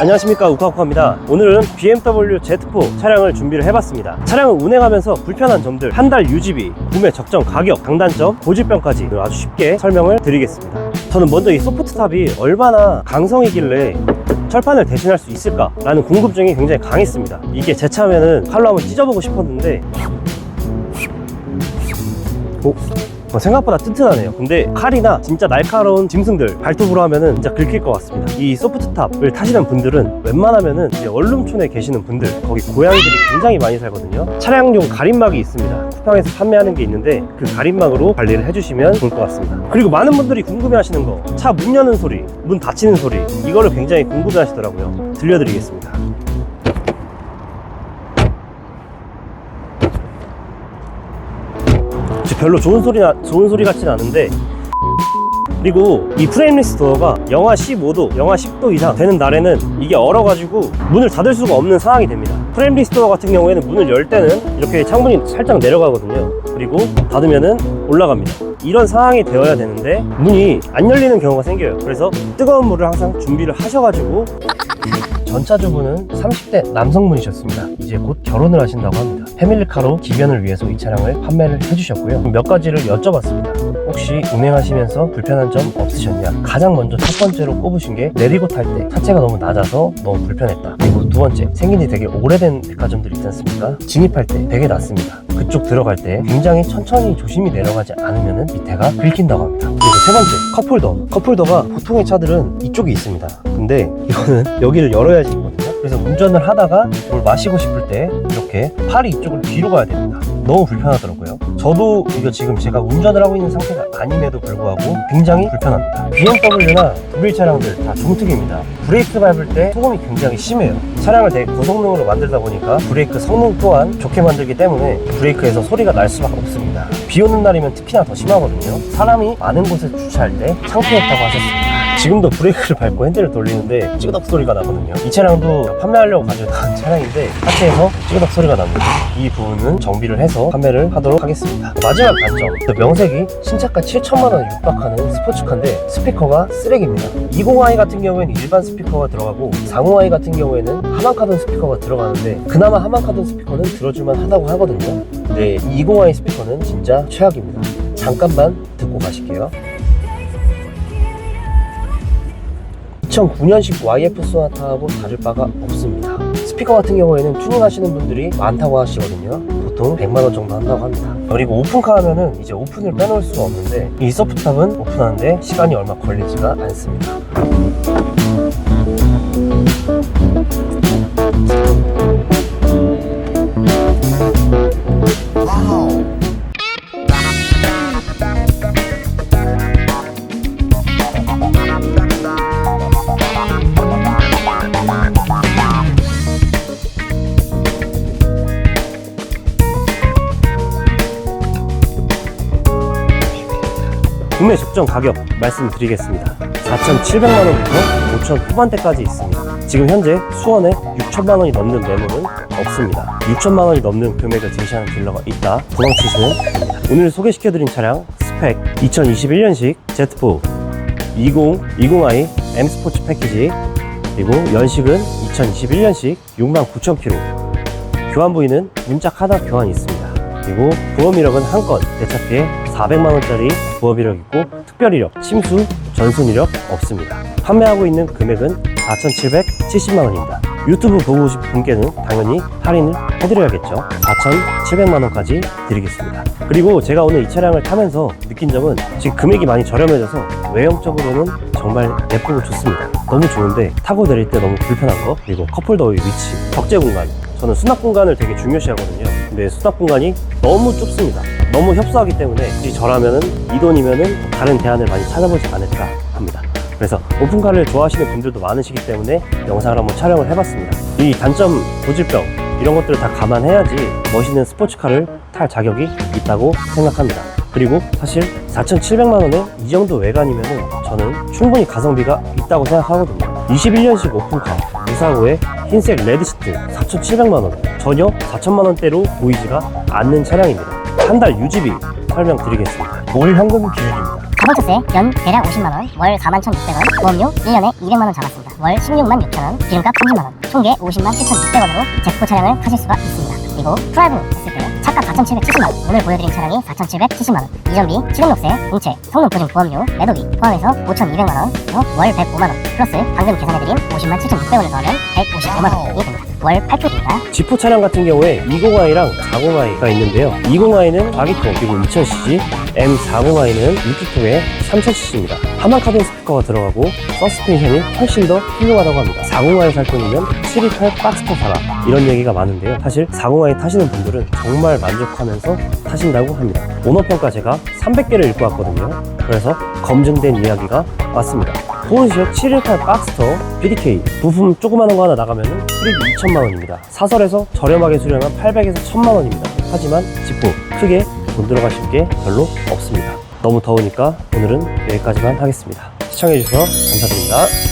안녕하십니까 우카우카입니다. 오늘은 BMW Z4 차량을 준비를 해봤습니다. 차량을 운행하면서 불편한 점들 한 달 유지비 구매 적정 가격 장단점 고질병까지 아주 쉽게 설명을 드리겠습니다. 저는 먼저 이 소프트탑이 얼마나 강성이길래 철판을 대신할 수 있을까 라는 궁금증이 굉장히 강했습니다. 이게 제 차면은 칼로 한번 찢어보고 싶었는데 오? 어, 생각보다 튼튼하네요. 근데 칼이나 진짜 날카로운 짐승들 발톱으로 하면은 진짜 긁힐 것 같습니다. 이 소프트탑을 타시는 분들은 웬만하면은 이제 원룸촌에 계시는 분들 거기 고양이들이 굉장히 많이 살거든요. 차량용 가림막이 있습니다. 쿠팡에서 판매하는 게 있는데 그 가림막으로 관리를 해주시면 좋을 것 같습니다. 그리고 많은 분들이 궁금해 하시는 거 차 문 여는 소리, 문 닫히는 소리 이거를 굉장히 궁금해 하시더라고요. 들려드리겠습니다. 진짜 별로 좋은 소리 나 좋은 소리 같진 않은데 그리고 이 프레임리스 도어가 영하 15도, 영하 10도 이상 되는 날에는 이게 얼어가지고 문을 닫을 수가 없는 상황이 됩니다. 프레임리스 도어 같은 경우에는 문을 열 때는 이렇게 창문이 살짝 내려가거든요. 그리고 닫으면은 올라갑니다. 이런 상황이 되어야 되는데 문이 안 열리는 경우가 생겨요. 그래서 뜨거운 물을 항상 준비를 하셔가지고 전차주분은 30대 남성분이셨습니다. 이제 곧 결혼을 하신다고 합니다. 패밀리카로 기변을 위해서 이 차량을 판매를 해주셨고요. 몇 가지를 여쭤봤습니다. 혹시 운행하시면서 불편한 점 없으셨냐? 가장 먼저 첫 번째로 꼽으신 게 내리고 탈 때 차체가 너무 낮아서 너무 불편했다. 그리고 두 번째, 생긴 지 되게 오래된 백화점들 있지 않습니까? 진입할 때 되게 낮습니다. 그쪽 들어갈 때 굉장히 천천히 조심히 내려가지 않으면 밑에가 긁힌다고 합니다. 그리고 세 번째, 컵홀더. 컵홀더가 보통의 차들은 이쪽에 있습니다. 근데 이거는 여기를 열어야지 있거든요. 그래서 운전을 하다가 뭘 마시고 싶을 때 이렇게 팔이 이쪽으로 뒤로 가야 됩니다. 너무 불편하더라고요. 저도 이거 지금 제가 운전을 하고 있는 상태가 아님에도 불구하고 굉장히 불편합니다. BMW나 독일 차량들 다 종특입니다. 브레이크 밟을 때 소음이 굉장히 심해요. 차량을 되게 고성능으로 만들다 보니까 브레이크 성능 또한 좋게 만들기 때문에 브레이크에서 소리가 날 수밖에 없습니다. 비 오는 날이면 특히나 더 심하거든요. 사람이 많은 곳에 주차할 때 창피했다고 하셨습니다. 지금도 브레이크를 밟고 핸들을 돌리는데 찌그덕 소리가 나거든요. 이 차량도 판매하려고 나온 차량인데 하체에서 찌그덕 소리가 납니다. 이 부분은 정비를 해서 판매를 하도록 하겠습니다. 마지막 단점. 그 명색이 신차가 7천만 원 육박하는 스포츠카인데 스피커가 쓰레기입니다. 20i 같은 경우에는 일반 스피커가 들어가고 30i 같은 경우에는 하만카돈 스피커가 들어가는데 그나마 하만카돈 스피커는 들어줄만 하다고 하거든요. 근데 20i 스피커는 진짜 최악입니다. 잠깐만 듣고 가실게요. 2009년식 YF 소나타하고 다를 바가 없습니다. 스피커 같은 경우에는 튜닝하시는 분들이 많다고 하시거든요. 보통 100만원 정도 한다고 합니다. 그리고 오픈카 하면은 이제 오픈을 빼놓을 수가 없는데 이 서프탑은 오픈하는데 시간이 얼마 걸리지가 않습니다. 구매 적정 가격 말씀드리겠습니다. 4,700만 원부터 5천 후반대까지 있습니다. 지금 현재 수원에 6천만 원이 넘는 매물은 없습니다. 6천만 원이 넘는 금액을 제시하는 딜러가 있다. 도망치시면 됩니다. 오늘 소개시켜드린 차량 스펙 2021년식 Z4 20 20i M 스포츠 패키지 그리고 연식은 2021년식 69,000km 교환 부위는 문짝 하나 교환이 있습니다. 그리고 보험 이력은 한 건, 대차 피해 400만 원짜리 보험 이력 있고 특별 이력, 침수, 전손 이력 없습니다. 판매하고 있는 금액은 4,770만 원입니다. 유튜브 보고 오신 분께는 당연히 할인을 해드려야겠죠. 4,700만 원까지 드리겠습니다. 그리고 제가 오늘 이 차량을 타면서 느낀 점은 지금 금액이 많이 저렴해져서 외형적으로는 정말 예쁘고 좋습니다. 너무 좋은데 타고 내릴 때 너무 불편한 거 그리고 컵홀더의 위치, 적재 공간 저는 수납 공간을 되게 중요시 하거든요. 근데 수납 공간이 너무 좁습니다. 너무 협소하기 때문에 이 저라면은 이 돈이면은 다른 대안을 많이 찾아보지 않을까 합니다. 그래서 오픈카를 좋아하시는 분들도 많으시기 때문에 영상을 한번 촬영을 해봤습니다. 이 단점, 고질병 이런 것들을 다 감안해야지 멋있는 스포츠카를 탈 자격이 있다고 생각합니다. 그리고 사실 4,700만 원에 이 정도 외관이면 저는 충분히 가성비가 있다고 생각하거든요. 21년식 오픈카 무사고의 흰색 레드 시트 4,700만 원 전혀 4천만 원대로 보이지가 않는 차량입니다. 한 달 유지비 설명드리겠습니다. 월 현금 기준입니다. 가솔주세 연 대략 50만원, 월 41,600원, 보험료 1년에 200만원 잡았습니다. 월 16만 6천원, 기름값 30만원, 총계 50만 7,600원으로 제스포 차량을 타실 수가 있습니다. 그리고 때 차값 4,770만원, 오늘 보여드린 차량이 4,770만원, 이전비, 취등록세, 공채, 성능 보증 보험료, 매도비 포함해서 5,200만원, 월 105만원, 플러스 방금 계산해드린 50만 7,600원을 더하면 155만원이 됩니다. 월 8%입니다. 지포 차량 같은 경우에 20i랑 40i가 있는데요. 20i는 4기통 그리고 2000cc, M40i는 6기통에 3000cc입니다. 하만 카본 스피커가 들어가고 서스펜션이 훨씬 더 훌륭하다고 합니다. 40i 살 돈이면 728 박스터 사라 이런 얘기가 많은데요. 사실 40i 타시는 분들은 정말 만족하면서 타신다고 합니다. 오너 평가 제가 300개를 읽고 왔거든요. 그래서 검증된 이야기가 왔습니다. 포르쉐 718 박스터 PDK 부품 조그마한 거 하나 나가면 수리비 2천만 원입니다. 사설에서 저렴하게 수리하면 800에서 1000만 원입니다. 하지만 지포 크게 돈 들어가실 게 별로 없습니다. 너무 더우니까 오늘은 여기까지만 하겠습니다. 시청해주셔서 감사드립니다.